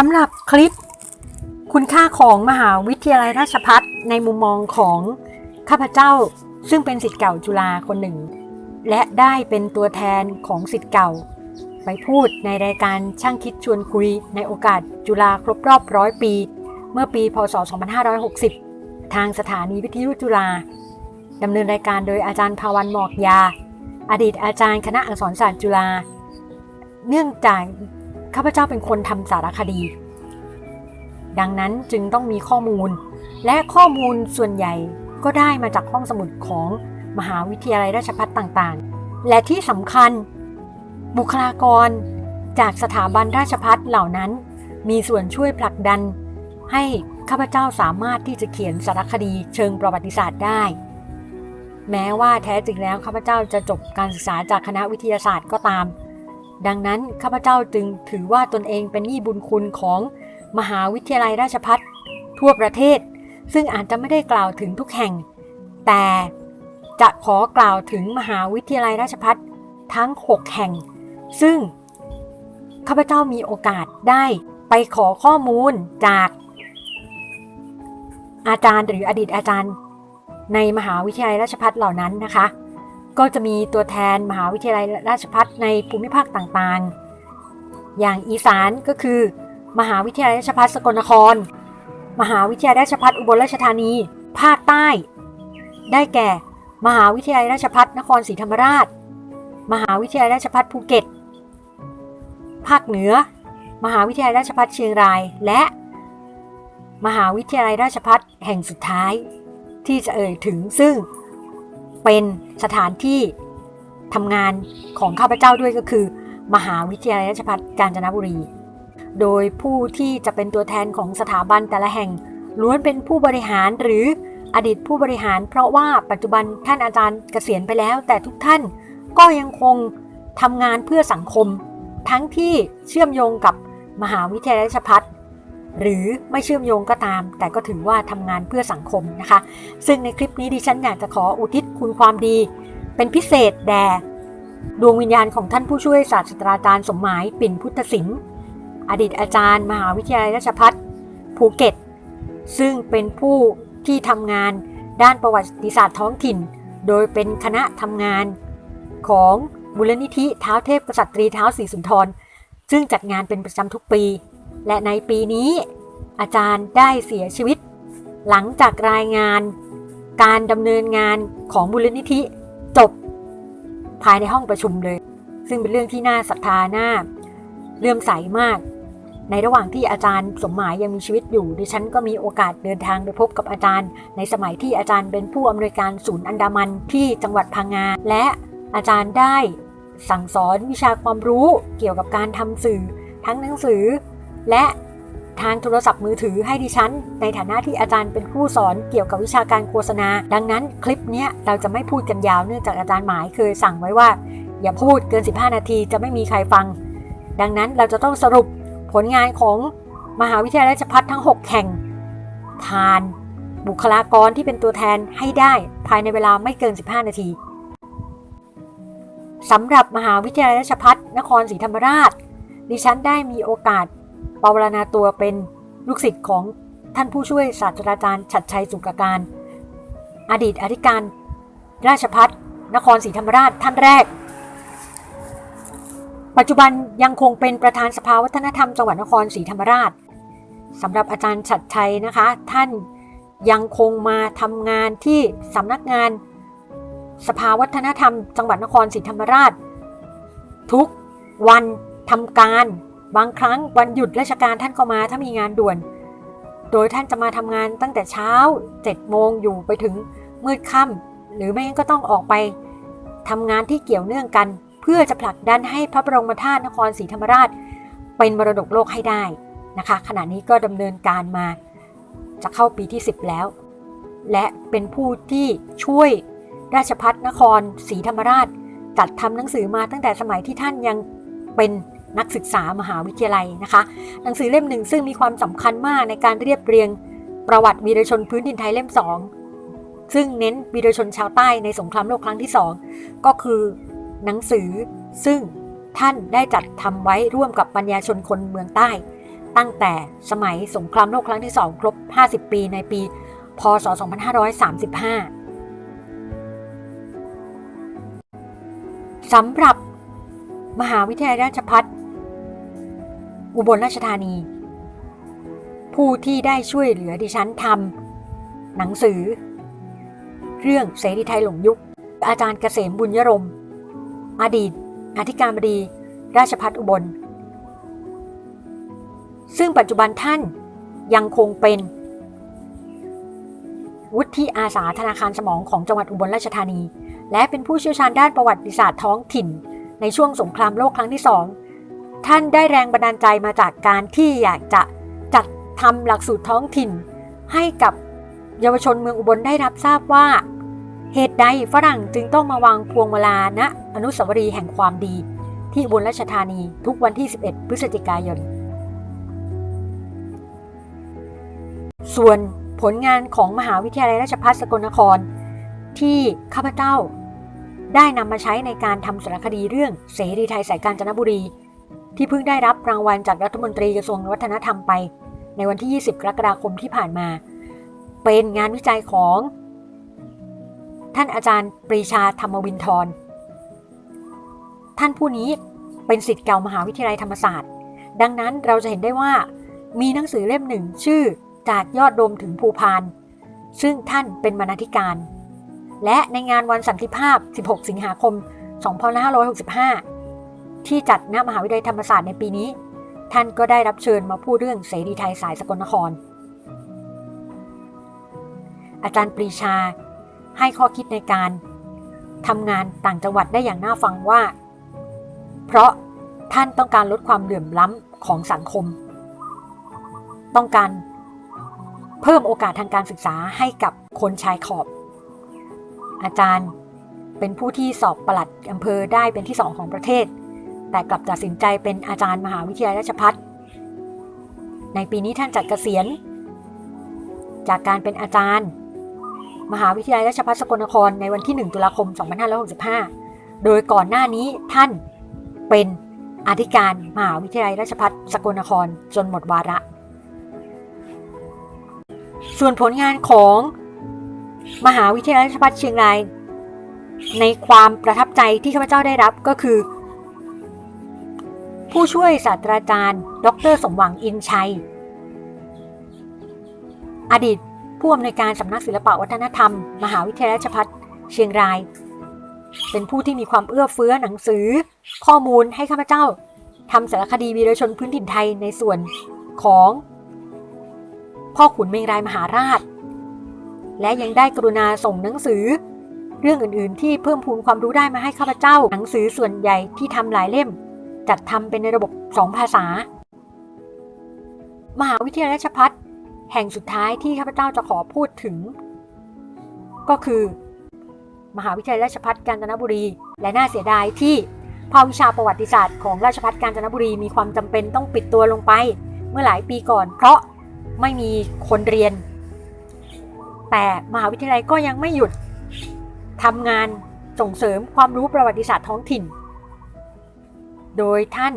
สำหรับคลิปคุณค่าของมหาวิทยาลัยราชพัฒในมุมมองของข้าพเจ้า ซึ่งเป็นสิทธิ์เก่าจุฬาคนหนึ่ง และได้เป็นตัวแทนของสิทธิ์เก่า ไปพูดในรายการช่างคิดชวนคุยในโอกาสจุฬาครบรอบร้อยปี เมื่อปีพศ 2560 ทางสถานีวิทยุจุฬาดำเนินรายการโดยอาจารย์ภาวันหมอกยา อดีตอาจารย์คณะอักษรศาสตร์จุฬาเนื่องจาก ข้าพเจ้าเป็นคนทำสารคดี ดังนั้นจึงต้องมีข้อมูล และข้อมูลส่วนใหญ่ก็ได้มาจากห้องสมุดของมหาวิทยาลัยราชภัฏต่างๆ และที่สำคัญ บุคลากรจากสถาบันราชภัฏเหล่านั้น มีส่วนช่วยผลักดัน ให้ข้าพเจ้าสามารถที่จะเขียนสารคดีเชิงประวัติศาสตร์ได้ แม้ว่าแท้จริงแล้วข้าพเจ้าจะจบการศึกษาจากคณะวิทยาศาสตร์ก็ตาม ดังนั้นข้าพเจ้าจึงถือว่าตนเองเป็นหนี้บุญคุณของมหาวิทยาลัยราชภัฏทั่วประเทศ ซึ่งอาจจะไม่ได้กล่าวถึงทุกแห่ง แต่จะขอกล่าวถึงมหาวิทยาลัยราชภัฏทั้ง 6 แห่ง ซึ่งข้าพเจ้ามีโอกาสได้ไปขอข้อมูลจากอาจารย์หรืออดีตอาจารย์ในมหาวิทยาลัยราชภัฏเหล่านั้นนะคะ ก็จะมีตัวแทนมหาวิทยาลัยราชภัฏในภูมิภาคต่างๆ อย่างอีสานก็คือ มหาวิทยาลัยราชภัฏสกลนคร มหาวิทยาลัยราชภัฏอุบลราชธานี ภาคใต้ ได้แก่ มหาวิทยาลัยราชภัฏนครศรีธรรมราช มหาวิทยาลัยราชภัฏภูเก็ต ภาคเหนือ มหาวิทยาลัยราชภัฏเชียงราย และมหาวิทยาลัยราชภัฏแห่งสุดท้าย ที่จะเอ่ยถึงซึ่ง เป็นสถานที่ทำงานของข้าพเจ้าด้วยก็คือ มหาวิทยาลัยราชภัฏกาญจนบุรี โดยผู้ที่จะเป็นตัวแทนของสถาบันแต่ละแห่ง ล้วนเป็นผู้บริหารหรืออดีตผู้บริหาร เพราะว่าปัจจุบันท่านอาจารย์เกษียณไปแล้ว แต่ทุกท่านก็ยังคงทำงานเพื่อสังคม ทั้งที่เชื่อมโยงกับมหาวิทยาลัยราชภัฏ หรือไม่เชื่อมโยงก็ตาม แต่ก็ถือว่าทำงานเพื่อสังคมนะคะ ซึ่งในคลิปนี้ดิฉันอยากจะขออุทิศคุณความดี เป็นพิเศษแด่ดวงวิญญาณของท่านผู้ช่วยศาสตราจารย์สมหมายปิ่นพุทธศิลป์อดีตอาจารย์ มหาวิทยาลัยราชภัฏภูเก็ต ซึ่งเป็นผู้ที่ทำงานด้านประวัติศาสตร์ท้องถิ่น โดยเป็นคณะทำงานของมูลนิธิเท้าเทพกษัตรีเท้าสีสุนทร ซึ่งจัดงานเป็นประจำทุกปี และในปีนี้อาจารย์ได้เสียชีวิต หลังจากรายงาน การดำเนินงานของมูลนิธิจบ ภายในห้องประชุมเลย ซึ่งเป็นเรื่องที่น่าศรัทธาน่าเลื่อมใสมาก ในระหว่างที่อาจารย์สมหมายยังมีชีวิตอยู่ ดิฉันก็มีโอกาสเดินทางไปพบกับอาจารย์ ในสมัยที่อาจารย์เป็นผู้อำนวยการศูนย์อันดามันที่จังหวัดพังงาและอาจารย์ได้สั่งสอนวิชาความรู้เกี่ยวกับการทำสื่อ ทั้งหนังสือ และทางโทรศัพท์มือถือให้ดิฉัน ในฐานะที่อาจารย์เป็นผู้สอนเกี่ยวกับวิชาการโฆษณา ดังนั้นคลิปนี้เราจะไม่พูดกันยาวเนื่องจากอาจารย์หมายเคยสั่งไว้ว่า อย่าพูดเกิน 15 นาทีจะไม่มีใครฟัง ดังนั้นเราจะต้องสรุปผลงานของมหาวิทยาลัยราชภัฏทั้ง 6 แห่ง ผ่านบุคลากรที่เป็นตัวแทนให้ได้ภายในเวลาไม่เกิน 15 นาทีสำหรับมหาวิทยาลัยราชภัฏนครศรีธรรมราช ดิฉันได้มีโอกาส ปวารณาตัวเป็นลูกศิษย์ของท่านผู้ช่วยศาสตราจารย์ชัดชัยสุกการ อดีตอธิการ ราชพัฒนครศรีธรรมราชท่านแรก ปัจจุบันยังคงเป็นประธานสภาวัฒนธรรมจังหวัดนครศรีธรรมราชสำหรับอาจารย์ชัดชัยนะคะ ท่านยังคงมาทำงานที่สำนักงาน สภาวัฒนธรรม จังหวัดนครศรีธรรมราช ทุกวันทำการ บางครั้งวันหยุดราชการท่านก็มาถ้ามีงานด่วน โดยท่านจะมาทำงานตั้งแต่เช้า7โมงอยู่ไปถึงมืดค่ำหรือไม่งั้นก็ต้องออกไปทำงานที่เกี่ยวเนื่องกัน เพื่อจะผลักดันให้พระบรมธาตุนครศรีธรรมราช เป็นมรดกโลกให้ได้นะคะ ขณะนี้ก็ดำเนินการมาจะเข้าปีที่ 10 แล้ว และเป็นผู้ที่ช่วยราชพัฒนครศรีธรรมราชจัดทำหนังสือมาตั้งแต่สมัยที่ท่านยังเป็น นักศึกษามหาวิทยาลัยนะคะ หนังสือเล่มหนึ่งซึ่งมีความสำคัญมากในการเรียบเรียงประวัติวีรชนพื้นดินไทยเล่ม 2 ซึ่งเน้นวีรชนชาวใต้ในสงครามโลกครั้งที่ 2 ก็คือหนังสือซึ่งท่านได้จัดทำไว้ร่วมกับปัญญาชนคนเมืองใต้ ตั้งแต่สมัยสงครามโลกครั้งที่ 2 ครบ 50 ปีในปี พศ 2535สำหรับมหาวิทยาลัยราชภัฏ อุบลราชธานี ผู้ที่ได้ช่วยเหลือดิฉันทำหนังสือ เรื่องเสรีไทยหลงยุค อาจารย์เกษมบุญยรม อดีต อธิการบดี ราชพัฒอุบล ซึ่งปัจจุบันท่านยังคงเป็น วุฒิอาสาธนาคารสมองของจังหวัดอุบลราชธานี และเป็นผู้เชี่ยวชาญด้านประวัติศาสตร์ท้องถิ่น ในช่วงสงครามโลกครั้งที่สอง ท่านได้แรงบันดาลใจมาจากการที่อยากจะจัดทำหลักสูตรท้องถิ่น ให้กับเยาวชนเมืองอุบลได้รับทราบว่า เหตุใดฝรั่งจึงต้องมาวางพวงมาลาณอนุสาวรีย์แห่งความดี ที่อุบลราชธานีทุกวันที่ 11 พฤศจิกายน ส่วนผลงานของมหาวิทยาลัยราชภัฏสกลนคร ที่ข้าพเจ้าได้นำมาใช้ในการทำสารคดีเรื่องเสรีไทยสายกาญจนบุรี ที่เพิ่งได้รับรางวัลจากรัฐมนตรีกระทรวงวัฒนธรรมไป ในวันที่ 20 กรกฎาคมที่ผ่านมา เป็นงานวิจัยของ ท่านอาจารย์ปรีชาธรรมวินทร ท่านผู้นี้เป็นศิษย์เก่ามหาวิทยาลัยธรรมศาสตร์ ดังนั้นเราจะเห็นได้ว่า มีหนังสือเล่มหนึ่งชื่อจากยอดโดมถึงภูพาน ซึ่งท่านเป็นบรรณาธิการ และในงานวันสันติภาพ 16 สิงหาคม 2565 ที่จัดณมหาวิทยาลัยธรรมศาสตร์ในปีนี้ ท่านก็ได้รับเชิญมาพูดเรื่องเสรีไทยสายสกลนคร อาจารย์ปรีชาให้ข้อคิดในการทำงานต่างจังหวัดได้อย่างน่าฟังว่า เพราะท่านต้องการลดความเหลื่อมล้ำของสังคม ต้องการเพิ่มโอกาสทางการศึกษาให้กับคนชายขอบ อาจารย์เป็นผู้ที่สอบปลัดอำเภอได้เป็นที่สองของประเทศ แต่กลับตัดสินใจเป็นอาจารย์มหาวิทยาลัยราชภัฏในปีนี้ท่านจัดเกษียณ จากการเป็นอาจารย์ มหาวิทยาลัยราชภัฏสกลนครในวันที่ 1 ตุลาคม 2565 โดยก่อนหน้านี้ท่านเป็นอธิการมหาวิทยาลัยราชภัฏสกลนครจนหมดวาระ ส่วนผลงานของมหาวิทยาลัยราชภัฏเชียงราย ในความประทับใจที่ข้าพเจ้าได้รับก็คือ ผู้ช่วยศาสตราจารย์ ดร สมหวังอินชัย อดีตผู้อำนวยการสำนักศิลปวัฒนธรรม มหาวิทยาลัยราชภัฏเชียงราย เป็นผู้ที่มีความเอื้อเฟื้อหนังสือ ข้อมูลให้ข้าพเจ้าทำสารคดีวีรชนพื้นถิ่นไทยในส่วนของ พ่อขุนเมงรายมหาราช และยังได้กรุณาส่งหนังสือ เรื่องอื่นๆ ที่เพิ่มพูนความรู้ได้มาให้ข้าพเจ้า หนังสือส่วนใหญ่ที่ทำหลายเล่ม จัดทำเป็นในระบบสองภาษา มหาวิทยาลัยราชภัฏแห่งสุดท้ายที่ข้าพเจ้าจะขอพูดถึง ก็คือ มหาวิทยาลัยราชภัฏกาญจนบุรี และน่าเสียดายที่ภาควิชาประวัติศาสตร์ของราชภัฏกาญจนบุรีมีความจำเป็นต้องปิดตัวลงไป เมื่อหลายปีก่อน เพราะไม่มีคนเรียน แต่มหาวิทยาลัยก็ยังไม่หยุดทำงานส่งเสริมความรู้ประวัติศาสตร์ท้องถิ่น โดยท่าน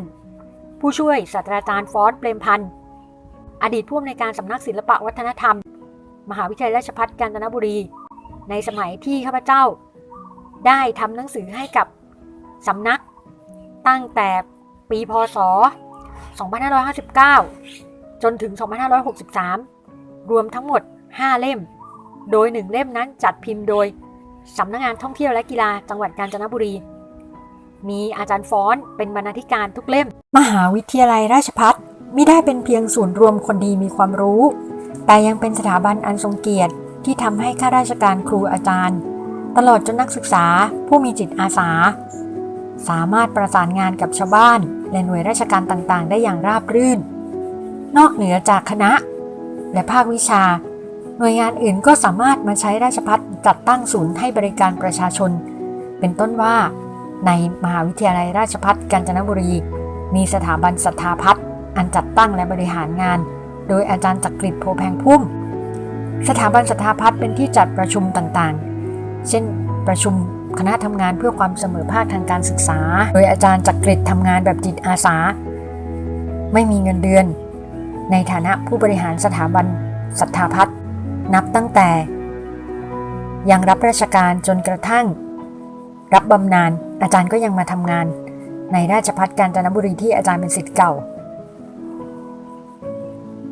ผู้ช่วยศาสตราจารย์ฟอสเปรมพันธ์อดีตผู้อำนวยการสำนักศิลปวัฒนธรรม มหาวิทยาลัยราชภัฏกาญจนบุรี ในสมัยที่ข้าพเจ้า ได้ทำหนังสือให้กับสำนัก ตั้งแต่ปีพศ 2559 จนถึง 2563 รวมทั้งหมด 5 เล่ม โดย 1 เล่มนั้นจัดพิมพ์โดยสำนักงานท่องเที่ยวและกีฬาจังหวัดกาญจนบุรี มีอาจารย์ฟ้อนเป็นบรรณาธิการทุกเล่ม มหาวิทยาลัยราชภัฏไม่ได้เป็นเพียงศูนย์รวมคนดีมีความรู้ แต่ยังเป็นสถาบันอันทรงเกียรติ ที่ทำให้ข้าราชการครูอาจารย์ ตลอดจนนักศึกษาผู้มีจิตอาสา สามารถประสานงานกับชาวบ้าน และหน่วยราชการต่างๆ ได้อย่างราบรื่น นอกเหนือจากคณะ และภาควิชา หน่วยงานอื่นก็สามารถมาใช้ราชพัฒจัดตั้งศูนย์ให้บริการประชาชน เป็นต้นว่า ในมหาวิทยาลัยราชพัฒกาญจนบุรี มีสถาบันสัทธาพัฒน์อันจัดตั้งและบริหารงาน โดยอาจารย์จักริดโพแพงพุ่ม สถาบันสัทธาพัฒน์เป็นที่จัดประชุมต่างๆ เช่นประชุมคณะทำงานเพื่อความเสมอภาคทางการศึกษา โดยอาจารย์จักริดทำงานแบบจิตอาสา ไม่มีเงินเดือน ในฐานะผู้บริหารสถาบันสัทธาพัฒน์นับตั้งแต่ ยังรับราชการจนกระทั่ง รับบำนาญ อาจารย์ก็ยังมาทำงาน ในราชพัฒกาญจนบุรีที่อาจารย์เป็นศิษย์เก่า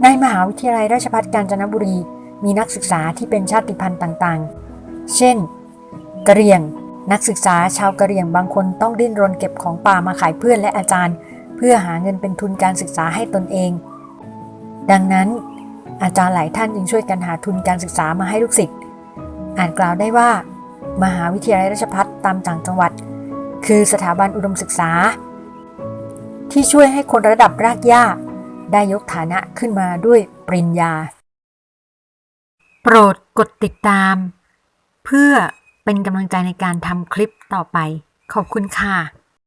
ในมหาวิทยาลัยราชภัฏกาญจนบุรี มีนักศึกษาที่เป็นชาติพันธุ์ต่างๆ เช่น กะเหรี่ยง นักศึกษาชาวกะเหรี่ยงบางคนต้องดิ้นรนเก็บของป่ามาขายเพื่อนและอาจารย์ เพื่อหาเงินเป็นทุนการศึกษาให้ตนเอง ดังนั้น อาจารย์หลายท่านจึงช่วยกันหาทุนการศึกษามาให้ลูกศิษย์อ่านกล่าวได้ว่า มหาวิทยาลัยราชภัฏตามต่างจังหวัด คือสถาบันอุดมศึกษา ที่ช่วยให้คนระดับรากหญ้า ได้ยกฐานะขึ้นมาด้วยปริญญา โปรดกดติดตาม เพื่อเป็นกำลังใจในการทำคลิปต่อไป ขอบคุณค่ะ